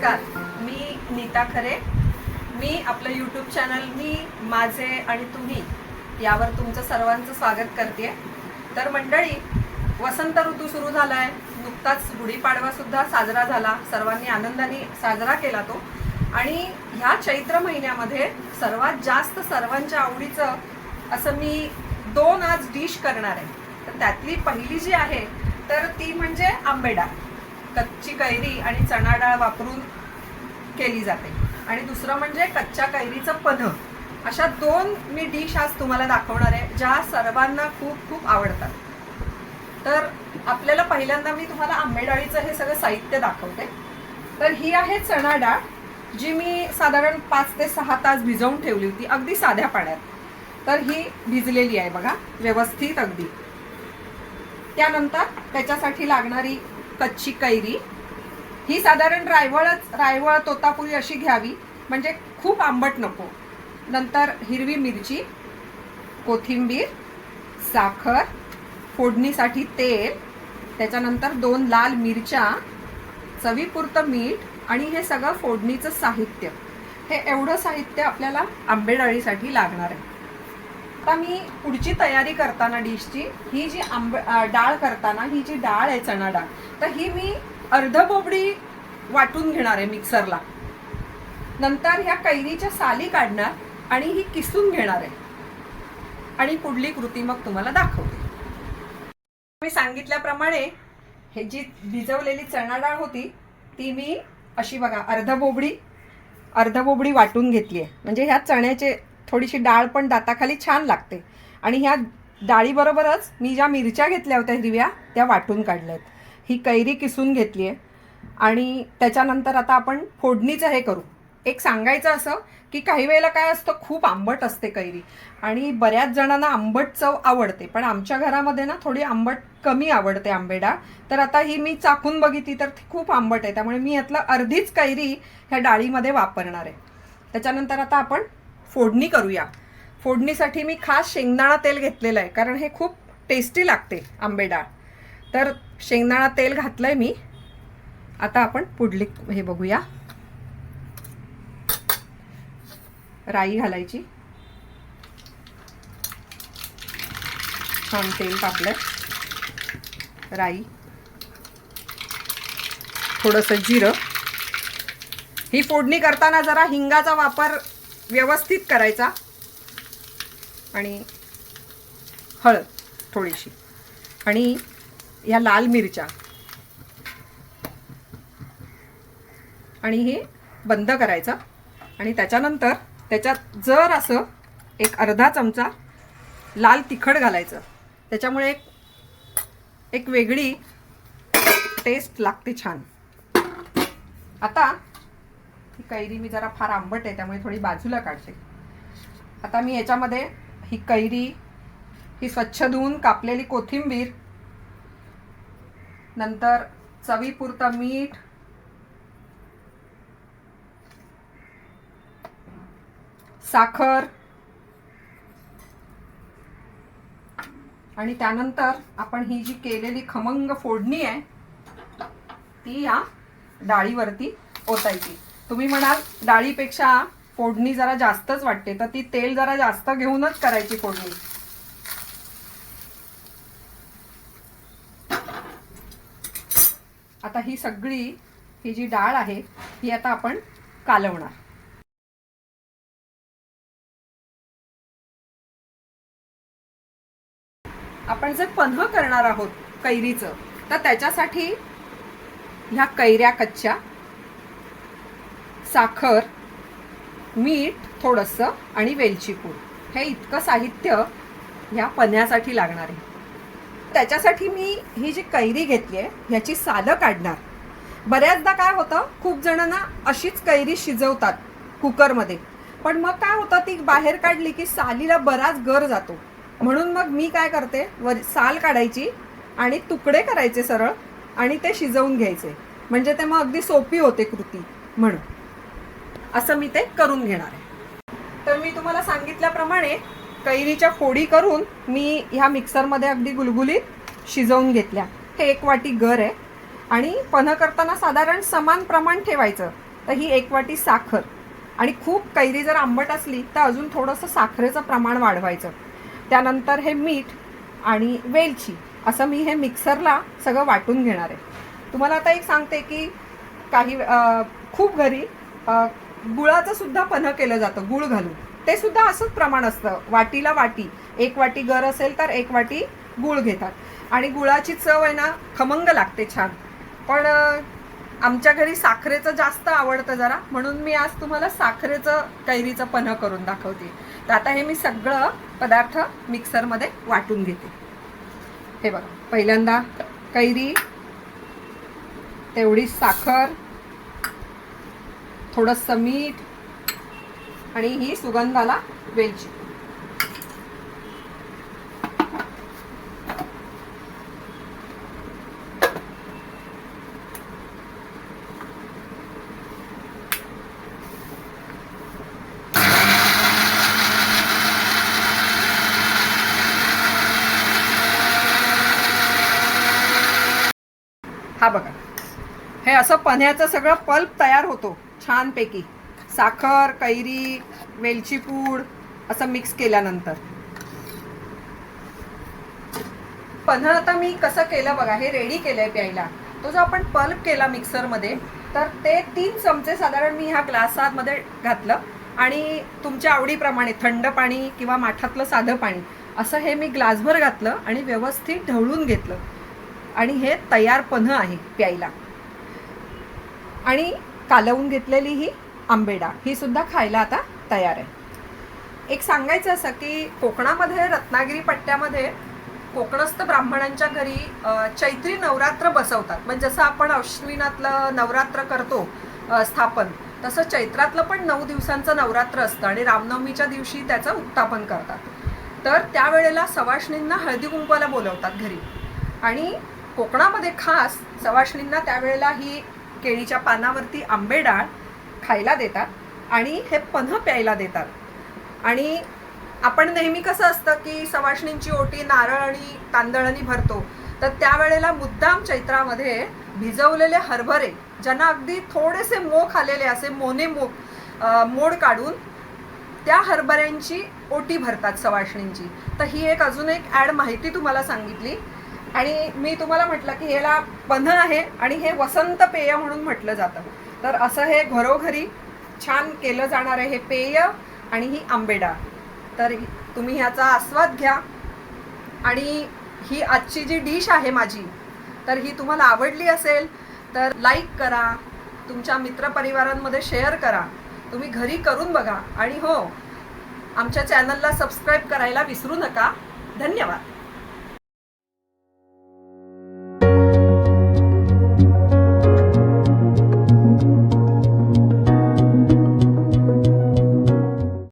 नमस्कार मी नीता खरे. मी आपलं यूट्यूब चॅनल मी माझे आणि तुम्ही यावर तुमचं सर्वांचं स्वागत करते. तर मंडळी वसंत ऋतू सुरू झाला आहे नुकताच गुढीपाडवा सुद्धा साजरा झाला. सर्वांनी आनंदाने साजरा केला तो. आणि ह्या चैत्र महिन्यामध्ये सर्वात जास्त सर्वांच्या आवडीचं असं मी दोन आज डिश करणार आहे. तर त्यातली पहिली जी आहे तर ती म्हणजे आंबेडाळ. कच्ची कैरी आणि चणा डाळ वापरून केली जाते. आणि दुसरं म्हणजे कच्च्या कैरीचं पन्ह अशा दोन मी डिश आज तुम्हाला दाखवणार आहे ज्या सर्वांना खूप खूप आवडतात. तर आपल्याला पहिल्यांदा मी तुम्हाला आंबेडाळीचं हे सगळं साहित्य दाखवते. तर ही आहे चणा डाळ जी मी साधारण पाच ते सहा तास भिजवून ठेवली होती अगदी साध्या पाण्यात. तर ही भिजलेली आहे बघा व्यवस्थित अगदी. त्यानंतर त्याच्यासाठी लागणारी कच्ची कैरी ही साधारण रायवळच रायवळ तोतापुरी अशी घ्यावी. म्हणजे खूप आंबट नको. नंतर हिरवी मिरची कोथिंबीर साखर फोडणीसाठी तेल त्याच्यानंतर दोन लाल मिरच्या चवीपुरतं मीठ आणि हे सगळं फोडणीचं साहित्य. हे एवढं साहित्य आपल्याला आंबेडाळीसाठी लागणार आहे. आता मी पुढची तयारी करताना डिशची ही जी आंब डाळ करताना ही जी डाळ आहे चणा डाळ तर ही मी अर्ध बोबडी वाटून घेणार आहे मिक्सरला. नंतर ह्या कैरीच्या साली काढणार आणि ही किसून घेणार आहे. आणि पुढली कृती मग तुम्हाला दाखवते. मी सांगितल्याप्रमाणे हे जी भिजवलेली चणा डाळ होती ती मी अशी बघा अर्ध बोबडी अर्ध बोबडी वाटून घेतली आहे. म्हणजे ह्या चण्याचे थोडीशी डाळ पण दाताखाली छान लागते. आणि ह्या डाळीबरोबरच मी ज्या मिरच्या घेतल्या होत्या हिरव्या त्या वाटून काढल्या आहेत ही कैरी किसून घेतली आहे. आणि त्याच्यानंतर आता आपण फोडणीचं हे करू. एक सांगायचं असं की काही वेळेला काय असतं खूप आंबट असते कैरी. आणि बऱ्याच जणांना आंबट चव आवडते पण आमच्या घरामध्ये ना थोडी आंबट कमी आवडते आंबेडाळ. तर आता ही मी चाकून बघितली तर ती खूप आंबट आहे. त्यामुळे मी यातलं अर्धीच कैरी ह्या डाळीमध्ये वापरणार आहे. त्याच्यानंतर आता आपण फोडणी करूया. फोडणीसाठी मी खास शेंगदाणा तेल घेतलेलं आहे कारण हे खूप टेस्टी लागते आंबेडाळ. तर शेंगदाणा तेल घातलं आहे मी. आता आपण पुढली हे बघूया. राई घालायची. छान तेल टाकलं राई. थोडंसं जिरं. ही फोडणी करताना जरा हिंगाचा वापर व्यवस्थित करायचा. आणि हळद थोडीशी. आणि ह्या लाल मिरच्या. आणि हे बंद करायचं. आणि त्याच्यानंतर त्याच्यात जर असं एक अर्धा चमचा लाल तिखट घालायचं. त्याच्यामुळे एक एक वेगळी टेस्ट लागते छान. आता ही कैरी मी जरा फार आंबट आहे त्यामुळे थोडी बाजूला काढते. आता मी याच्यामध्ये ही कैरी ही स्वच्छ धुवून कापलेली कोथिंबीर नंतर चवीपुरतं मीठ. साखर. आणि त्यानंतर आपण ही जी केलेली खमंग फोडणी आहे ती या डाळीवरती ओतायची. तुम्ही म्हणाल डाळीपेक्षा फोडणी जरा जास्तच वाटते तर ती तेल जरा जास्त घेऊनच करायची फोडणी. आता ही सगळी ही जी डाळ आहे ही आता आपण कालवणार. आपण जर पन्ह करणार आहोत कैरीचं तर त्याच्यासाठी ह्या कैऱ्या कच्च्या साखर मीठ थोडंसं आणि वेलची पूड हे इतकं साहित्य ह्या पन्ह्यासाठी लागणार आहे. त्याच्यासाठी मी ही जी कैरी घेतली आहे ह्याची सालं काढणार. बऱ्याचदा काय होतं खूप जणांना अशीच कैरी शिजवतात कुकरमध्ये. पण मग काय होतं ती बाहेर काढली की सालीला बराच गर जातो. म्हणून मग मी काय करते वर साल काढायची आणि तुकडे करायचे सरळ आणि ते शिजवून घ्यायचे. म्हणजे ते मग अगदी सोपी होते कृती म्हणून. असं मी ते करून घेणार आहे. तर मी तुम्हाला सांगितल्याप्रमाणे कैरीच्या फोडी करून मी ह्या मिक्सरमध्ये अगदी गुलगुलीत शिजवून घेतल्या. हे एक वाटी गर आहे. आणि पन्ह करताना साधारण समान प्रमाण ठेवायचं. तर ही एक वाटी साखर. आणि खूप कैरी जर आंबट असली तर अजून थोडंसं साखरेचं प्रमाण वाढवायचं. त्यानंतर हे मीठ आणि वेलची असं मी हे मिक्सरला सगळं वाटून घेणार आहे. तुम्हाला आता एक सांगते की काही खूप घरी गुळाचंसुद्धा गुळाचं सुद्धा पन्ह केलं जातं गुळ घालून. ते सुद्धा असंच प्रमाण असतं. वाटीला वाटी. एक वाटी गर असेल तर एक वाटी गुळ घेतात. आणि गुळाची चव आहे ना खमंग लागते छान. पण आमच्या घरी साखरेचं जास्त आवडतं जरा. म्हणून मी आज तुम्हाला साखरेचं कैरीचं पन्ह करून दाखवते. तर आता हे मी सगळं पदार्थ मिक्सरमध्ये वाटून घेते. हे बघा पहिल्यांदा कैरी तेवढी साखर थोडंसं मीठ आणि ही सुगंधाला वेलची. हा बघा. हे असं पन्ह्याचं सगळं पल्प तयार होतो छानपैकी. साखर कैरी वेलची पूड असं मिक्स केल्यानंतर. पन्हा आता मी कसं केलं बघा हे रेडी केलंय प्यायला. तो जो आपण पल्प केला मिक्सरमध्ये तर ते तीन चमचे साधारण मी ह्या ग्लासामध्ये घातलं. आणि तुमच्या आवडीप्रमाणे थंड पाणी किंवा माठातलं साधं पाणी असं हे मी ग्लासभर घातलं आणि व्यवस्थित ढवळून घेतलं. आणि हे तयार पन्ह आहे प्यायला. आणि कालवून घेतलेली ही आंबेडा. ही सुद्धा खायला आता तयार आहे. एक सांगायचं असं की कोकणामध्ये रत्नागिरी पट्ट्यामध्ये कोकणस्थ ब्राह्मणांच्या घरी चैत्री नवरात्र बसवतात. म्हणजे जसं आपण अश्विनातलं नवरात्र करतो स्थापन तसं चैत्रातलं पण नऊ दिवसांचं नवरात्र असतं आणि रामनवमीच्या दिवशी त्याचं उत्थापन करतात. तर त्यावेळेला सवाष्णींना हळदी कुंकवाला बोलवतात घरी. आणि कोकणामध्ये खास सवाष्णींना त्यावेळेला ही केळीच्या पानावरती आंबेडाळ खायला देतात आणि हे पन्ह प्यायला देतात. आणि आपण नेहमी कसं असतं की सवाष्णींची ओटी नारळ आणि तांदळानी भरतो तर त्यावेळेला मुद्दाम चैत्रामध्ये भिजवलेले हरभरे ज्यांना अगदी थोडेसे मोख आलेले असे मोने मोख मोड काढून त्या हरभऱ्यांची ओटी भरतात सवाष्णींची तर ही एक अजून एक ॲड माहिती तुम्हाला सांगितली. आणि मी तुम्हाला म्हटलं की ह्याला पन्ह आहे आणि हे वसंत पेय म्हणून म्हटलं जातं. तर असं हे घरोघरी छान केलं जाणारं हे पेय आणि ही आंबेडा. तर तुम्ही ह्याचा आस्वाद घ्या. आणि ही आजची जी डिश आहे माझी तर ही तुम्हाला आवडली असेल तर लाईक करा तुमच्या मित्रपरिवारांमध्ये शेअर करा. तुम्ही घरी करून बघा. आणि हो आमच्या चॅनलला सबस्क्राईब करायला विसरू नका. धन्यवाद.